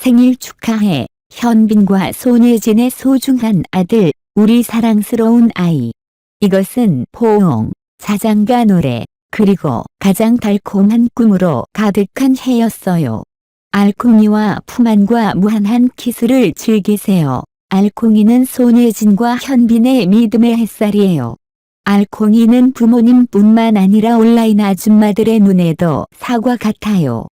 생일 축하해. 현빈과 손예진의 소중한 아들, 우리 사랑스러운 아이. 이것은 포옹, 자장가 노래, 그리고 가장 달콤한 꿈으로 가득한 해였어요. 알콩이와 품안과 무한한 키스를 즐기세요. 알콩이는 손예진과 현빈의 믿음의 햇살이에요. 알콩이는 부모님뿐만 아니라 온라인 아줌마들의 눈에도 사과 같아요.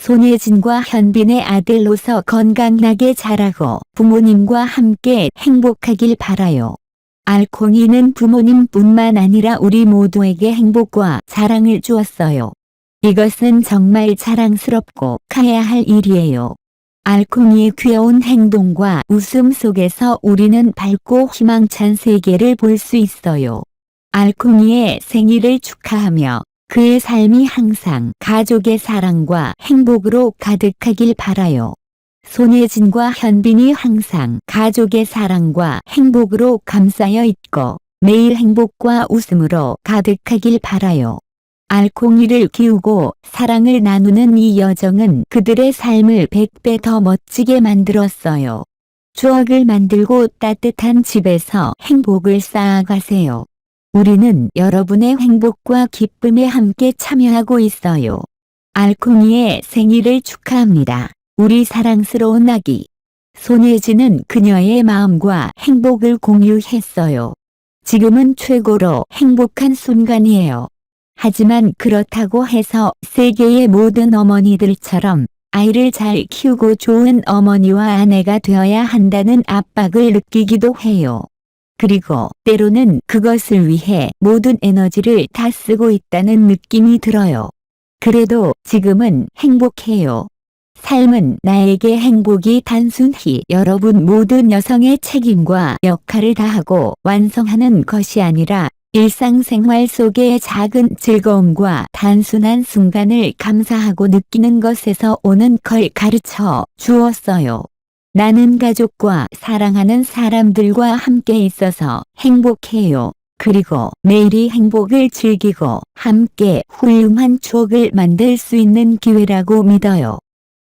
손예진과 현빈의 아들로서 건강하게 자라고 부모님과 함께 행복하길 바라요. 알콩이는 부모님뿐만 아니라 우리 모두에게 행복과 사랑을 주었어요. 이것은 정말 자랑스럽고 가야 할 일이에요. 알콩이의 귀여운 행동과 웃음 속에서 우리는 밝고 희망찬 세계를 볼 수 있어요. 알콩이의 생일을 축하하며 그의 삶이 항상 가족의 사랑과 행복으로 가득하길 바라요. 손예진과 현빈이 항상 가족의 사랑과 행복으로 감싸여 있고 매일 행복과 웃음으로 가득하길 바라요. 알콩이를 키우고 사랑을 나누는 이 여정은 그들의 삶을 100배 더 멋지게 만들었어요. 추억을 만들고 따뜻한 집에서 행복을 쌓아가세요. 우리는 여러분의 행복과 기쁨에 함께 참여하고 있어요. 알콩이의 생일을 축하합니다. 우리 사랑스러운 아기. 손예진은 그녀의 마음과 행복을 공유했어요. 지금은 최고로 행복한 순간이에요. 하지만 그렇다고 해서 세계의 모든 어머니들처럼 아이를 잘 키우고 좋은 어머니와 아내가 되어야 한다는 압박을 느끼기도 해요. 그리고 때로는 그것을 위해 모든 에너지를 다 쓰고 있다는 느낌이 들어요. 그래도 지금은 행복해요. 삶은 나에게 행복이 단순히 여러분 모든 여성의 책임과 역할을 다하고 완성하는 것이 아니라 일상생활 속의 작은 즐거움과 단순한 순간을 감사하고 느끼는 것에서 오는 걸 가르쳐 주었어요. 나는 가족과 사랑하는 사람들과 함께 있어서 행복해요. 그리고 매일이 행복을 즐기고 함께 훌륭한 추억을 만들 수 있는 기회라고 믿어요.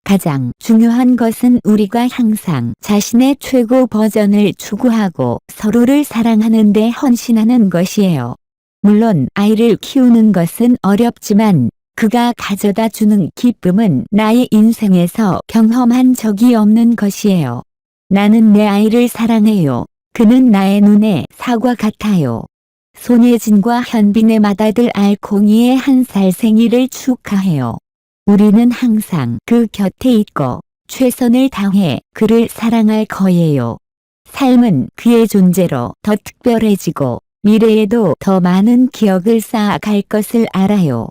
가장 중요한 것은 우리가 항상 자신의 최고 버전을 추구하고 서로를 사랑하는 데 헌신하는 것이에요. 물론 아이를 키우는 것은 어렵지만 그가 가져다 주는 기쁨은 나의 인생에서 경험한 적이 없는 것이에요. 나는 내 아이를 사랑해요. 그는 나의 눈에 사과 같아요. 손예진과 현빈의 맏아들 알콩이의 한 살 생일을 축하해요. 우리는 항상 그 곁에 있고 최선을 다해 그를 사랑할 거예요. 삶은 그의 존재로 더 특별해지고 미래에도 더 많은 기억을 쌓아갈 것을 알아요.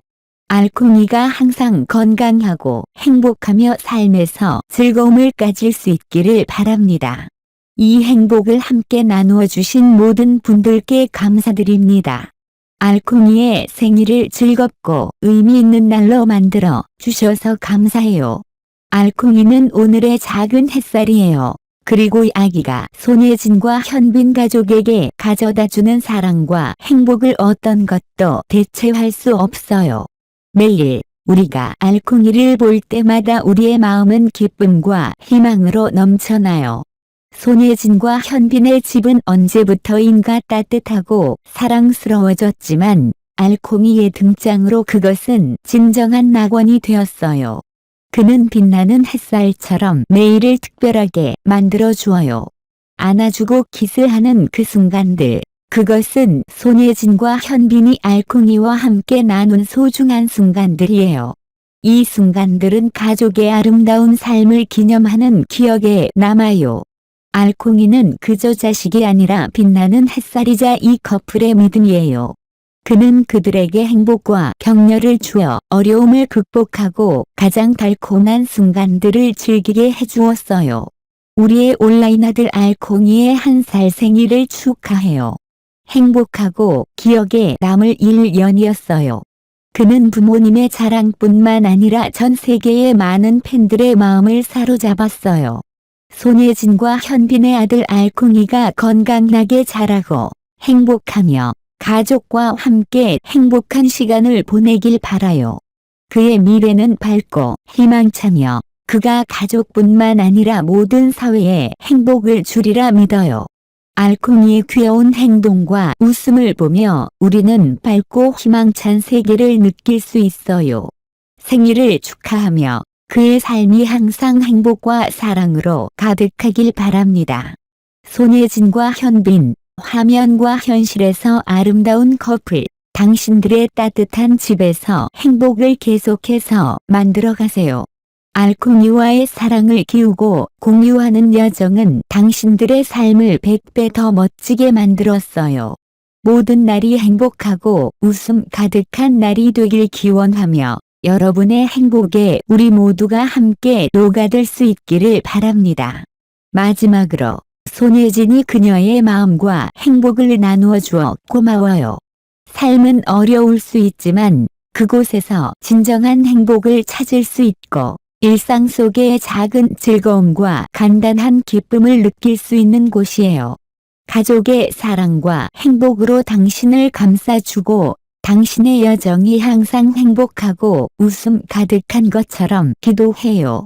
알콩이가 항상 건강하고 행복하며 삶에서 즐거움을 가질 수 있기를 바랍니다. 이 행복을 함께 나누어 주신 모든 분들께 감사드립니다. 알콩이의 생일을 즐겁고 의미 있는 날로 만들어 주셔서 감사해요. 알콩이는 오늘의 작은 햇살이에요. 그리고 아기가 손예진과 현빈 가족에게 가져다 주는 사랑과 행복을 어떤 것도 대체할 수 없어요. 매일 우리가 알콩이를 볼 때마다 우리의 마음은 기쁨과 희망으로 넘쳐나요. 손예진과 현빈의 집은 언제부터인가 따뜻하고 사랑스러워졌지만 알콩이의 등장으로 그것은 진정한 낙원이 되었어요. 그는 빛나는 햇살처럼 매일을 특별하게 만들어 주어요. 안아주고 키스하는 그 순간들. 그것은 손예진과 현빈이 알콩이와 함께 나눈 소중한 순간들이에요. 이 순간들은 가족의 아름다운 삶을 기념하는 기억에 남아요. 알콩이는 그저 자식이 아니라 빛나는 햇살이자 이 커플의 믿음이에요. 그는 그들에게 행복과 격려를 주어 어려움을 극복하고 가장 달콤한 순간들을 즐기게 해주었어요. 우리의 온라인 아들 알콩이의 한 살 생일을 축하해요. 행복하고 기억에 남을 1년이었어요. 그는 부모님의 자랑뿐만 아니라 전 세계의 많은 팬들의 마음을 사로잡았어요. 손예진과 현빈의 아들 알콩이가 건강하게 자라고 행복하며 가족과 함께 행복한 시간을 보내길 바라요. 그의 미래는 밝고 희망차며 그가 가족뿐만 아니라 모든 사회에 행복을 주리라 믿어요. 알콩이의 귀여운 행동과 웃음을 보며 우리는 밝고 희망찬 세계를 느낄 수 있어요. 생일을 축하하며 그의 삶이 항상 행복과 사랑으로 가득하길 바랍니다. 손예진과 현빈, 화면과 현실에서 아름다운 커플, 당신들의 따뜻한 집에서 행복을 계속해서 만들어 가세요. 알콩이와의 사랑을 키우고 공유하는 여정은 당신들의 삶을 100배 더 멋지게 만들었어요. 모든 날이 행복하고 웃음 가득한 날이 되길 기원하며 여러분의 행복에 우리 모두가 함께 녹아들 수 있기를 바랍니다. 마지막으로 손예진이 그녀의 마음과 행복을 나누어 주어 고마워요. 삶은 어려울 수 있지만 그곳에서 진정한 행복을 찾을 수 있고 일상 속의 작은 즐거움과 간단한 기쁨을 느낄 수 있는 곳이에요. 가족의 사랑과 행복으로 당신을 감싸주고 당신의 여정이 항상 행복하고 웃음 가득한 것처럼 기도해요.